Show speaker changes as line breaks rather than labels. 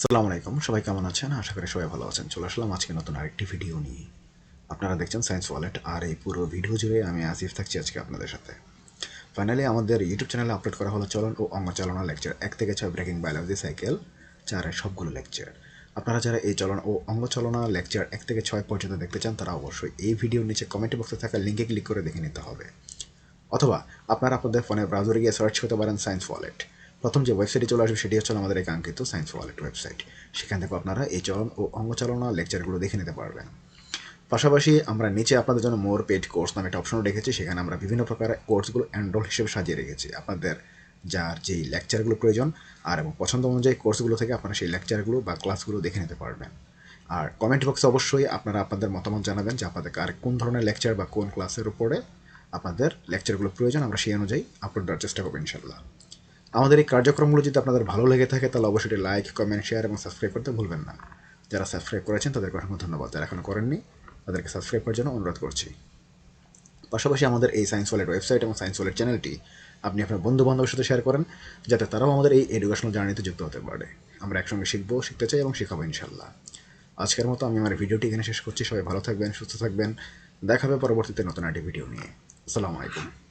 আসসালামু আলাইকুম। সবাই কেমন আছেন? আশা করি সবাই ভালো আছেন। চলে আসলাম আজকে নতুন আরেকটি ভিডিও নিয়ে। আপনারা দেখছেন সায়েন্স ওয়ালেট আর এই পুরো ভিডিও জুড়ে আমি আসিফ থাকছি আজকে আপনাদের সাথে। ফাইনালি আমাদের ইউটিউব চ্যানেলে আপলোড করা হলো চলন ও অঙ্গ চালনা লেকচার এক থেকে ছয় ব্রেকিং বায়োলজি সাইকেল চারের সবগুলো লেকচার আপনারা যারা এই চলন ও অঙ্গ চালনা লেকচার এক থেকে ছয় পর্যন্ত দেখতে চান, তারা অবশ্যই এই ভিডিওর নিচে কমেন্ট বক্সে থাকা লিঙ্কে ক্লিক করে দেখে নিতে হবে। অথবা আপনারা আপনাদের ফোনের ব্রাউজারে গিয়ে সার্চ করতে পারেন সায়েন্স ওয়ালেট প্রথম যে ওয়েবসাইটে চলে আসবে সেটি হচ্ছে আমাদের এই কাঙ্ক্ষিত সায়েন্স ওয়ালেট ওয়েবসাইট সেখান থেকে আপনারা এই চলন ও অঙ্গচালনা লেকচারগুলো দেখে নিতে পারবেন। পাশাপাশি আমরা নিচে আপনাদের জন্য মোর পেড কোর্স নামে একটা অপশনও রেখেছি, সেখানে আমরা বিভিন্ন প্রকার কোর্সগুলো অ্যান্ড্রয়েড হিসেবে সাজিয়ে রেখেছি। আপনাদের যার যেই লেকচারগুলো প্রয়োজন আর এবং পছন্দ অনুযায়ী কোর্সগুলো থেকে আপনারা সেই লেকচারগুলো বা ক্লাসগুলো দেখে নিতে পারবেন। আর কমেন্ট বক্সে অবশ্যই আপনারা আপনাদের মতামত জানাবেন যে আপনাদের আর কোন ধরনের লেকচার বা কোন ক্লাসের উপরে আপনাদের লেকচারগুলো প্রয়োজন, আমরা সেই অনুযায়ী আপলোড দেওয়ার চেষ্টা করব ইনশাল্লাহ আমাদের এই কার্যক্রমগুলো যদি আপনাদের ভালো লেগে থাকে, তাহলে অবশ্যই লাইক কমেন্ট শেয়ার এবং সাবস্ক্রাইব করতে ভুলবেন না। যারা সাবস্ক্রাইব করেছেন, তাদেরকে অসংখ্য ধন্যবাদ। যারা এখনও করেননি, তাদেরকে সাবস্ক্রাইব করার জন্য অনুরোধ করছি। পাশাপাশি আমাদের এই সায়েন্স ওয়ালেট ওয়েবসাইট এবং সায়েন্স ওয়ালেট চ্যানেলটি আপনি আপনার বন্ধু বান্ধবের সাথে শেয়ার করেন, যাতে তারাও আমাদের এই এডুকেশনাল জার্নিতে যুক্ত হতে পারে। আমরা একসঙ্গে শিখব, শিখতে চাই এবং শেখাবো ইনশাল্লাহ আজকের মতো আমি আমার ভিডিওটি এখানে শেষ করছি। সবাই ভালো থাকবেন, সুস্থ থাকবেন। দেখাবে পরবর্তীতে নতুন একটি ভিডিও নিয়ে। আসসালামু আলাইকুম।